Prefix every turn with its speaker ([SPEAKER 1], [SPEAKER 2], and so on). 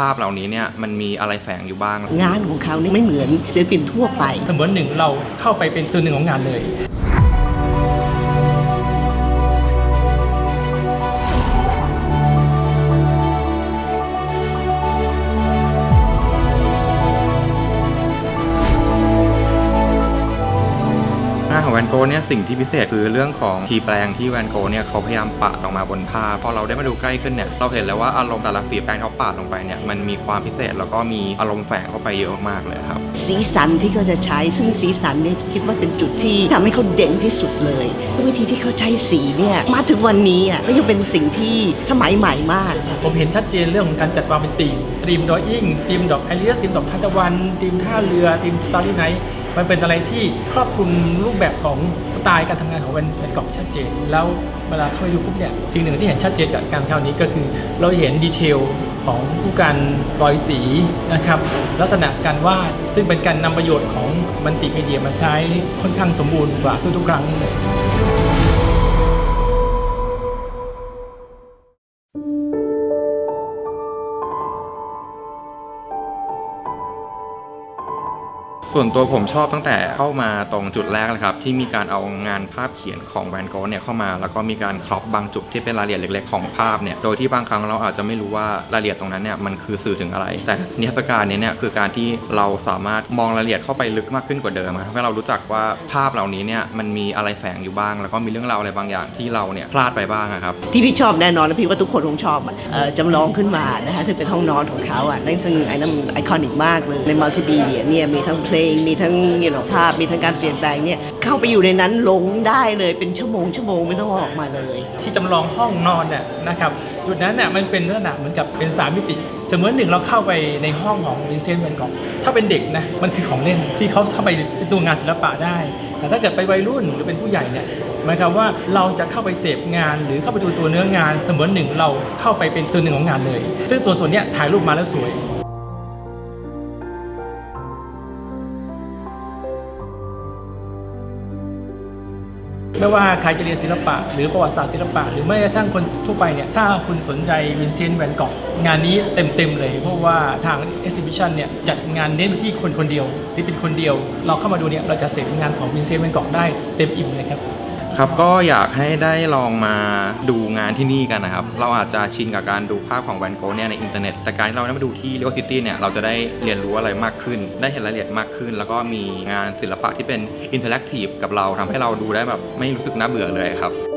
[SPEAKER 1] ภาพเหล่านี้เนี่ยมันมีอะไรแฝงอยู่บ้าง
[SPEAKER 2] งานของเขานี่ไม่เหมือนศิลปินทั่วไป
[SPEAKER 3] เสมือนหนึ่งเราเข้าไปเป็นส่วนหนึ่งของงานเลย
[SPEAKER 1] วนโกะเนี่ยสิ่งที่พิเศษคือเรื่องของทีแปลงที่แวนโกะเนี่ยเขาพยายามปาดออกมาบนภาพพอเราได้มาดูใกล้ขึ้นเนี่ยเราเห็นแล้วว่าอารมณ์แต่ละฝีแปลงเขาปาดลงไปเนี่ยมันมีความพิเศษแล้วก็มีอารมณ์แฝงเข้าไปเยอะมากๆเลยครับ
[SPEAKER 2] สีสันที่เขาจะใช้ซึ่งสีสันเนี่ยคิดว่าเป็นจุดที่ทำให้เขาเด่นที่สุดเลยวิธีที่เขาใช้สีเนี่ยมาถึงวันนี้อะก็ยังเป็นสิ่งที่สมัยใหม่มาก
[SPEAKER 3] ผมเห็นชัดเจนเรื่องของการจัดวางเป็นธีมธีมดอยิ่งธีมดอกไอเลียสธีมดอกทานตะวันธีมท่าเรือธีมสตาร์ลี่ไนท์ มันเป็นอะไรที่ครอบคลุมรูปแบบของสไตล์การทำงานของแวนแวนกอกชัดเจน แล้วเวลาเข้าไปดูปุ๊บเนี่ยสิ่งหนึ่งที่เห็นชัดเจนกับการเท่านี้ก็คือเราเห็นดีเทลของผู้การรอยสีนะครับลักษณะการวาดซึ่งเป็นการนำประโยชน์ของมัลติมีเดียมาใช้ค่อนข้างสมบูรณ์กว่าทุกๆครั้งเลย
[SPEAKER 1] ส่วนตัวผมชอบตั้งแต่เข้ามาตรงจุดแรกเลยครับ ที่มีการเอางานภาพเขียนของแวนโกะเนี่ยเข้ามา แล้วก็มีการครอปบางจุดที่เป็นรายละเอียดเล็ก ๆ ของภาพเนี่ยโดยที่บางครั้งเราอาจจะไม่รู้ว่ารายละเอียดตรงนั้นเนี่ยมันคือสื่อถึงอะไร แต่นิทรรศการนี้เนี่ยคือการที่เราสามารถมองรายละเอียดเข้าไปลึกมากขึ้นกว่าเดิมครับทำให้เรารู้จักว่าภาพเหล่านี้เนี่ยมันมีอะไรแฝงอยู่บ้าง แล้วก็มีเรื่องราวอะไรบางอย่างที่เราเนี่ยพลาดไปบ้างอะครับ
[SPEAKER 2] ที่พี่ชอบแน่นอนและพี่ว่าทุกคนคงชอบจำลองขึ้นมานะคะที่เป็นห้องนอนของเขาอะนั่นซึ่งไอ้นั่นไอคอนิกมากเลยในมัลติมีเดียเนี่ยมีทั้งเพลงมีทั้ง you know ภาพมีทั้งการเปลี่ยนแปลงเนี่ยเข้าไปอยู่ในนั้นหลงได้เลยเป็นชั่วโมงชั่วโมงไม่ต้องออกมาเลย
[SPEAKER 3] ที่จำลองห้องนอนเนี่ยนะครับจุดนั้นเนี่ยมันเป็นลักษณะเหมือนกับเป็น3มิติ เสมือนหนึ่งเราเข้าไปในห้องของวินเซนต์แวนกอกถ้าเป็นเด็กนะมันคือของเล่นที่เขาเข้าไปเป็นตัวงานศิลปะได้ แต่ถ้าเกิดไปวัยรุ่นหรือเป็นผู้ใหญ่เนี่ยหมายความว่าเราจะเข้าไปเสพงาน หรือเข้าไปดูตัวเนื้องาน เสมือนหนึ่งเราเข้าไปเป็นส่วนหนึ่งของงานเลย ซึ่งส่วนส่วนนี้ถ่ายรูปมาแล้วสวย ไม่ว่าใครจะเรียนศิลปะ หรือประวัติศาสตร์ศิลปะ หรือแม้กระทั่งคนทั่วไปเนี่ยถ้าคุณสนใจวินเซนต์แวนกอกงานนี้เต็มๆเลย เพราะว่าทางเอ็กซิบิชันเนี่ยจัดงานเน้นไปที่คนคนเดียวศิลปินคนเดียว เราเข้ามาดูเนี่ยเราจะเสพงานของวินเซนต์แวนกอกได้เต็มอิ่มเลยครับ
[SPEAKER 1] ครับก็อยากให้ได้ลองมาดูงานที่นี่กันนะครับ เราอาจจะชินกับการดูภาพของแวนโกะเนี่ยในอินเทอร์เน็ต แต่การที่เราได้มาดูที่เรียลซิตี้เนี่ยเราจะได้เรียนรู้อะไรมากขึ้น ได้เห็นรายละเอียดมากขึ้น แล้วก็มีงานศิลปะที่เป็นอินเทอร์แอคทีฟกับเราทำให้เราดูได้แบบไม่รู้สึกน่าเบื่อเลยครับ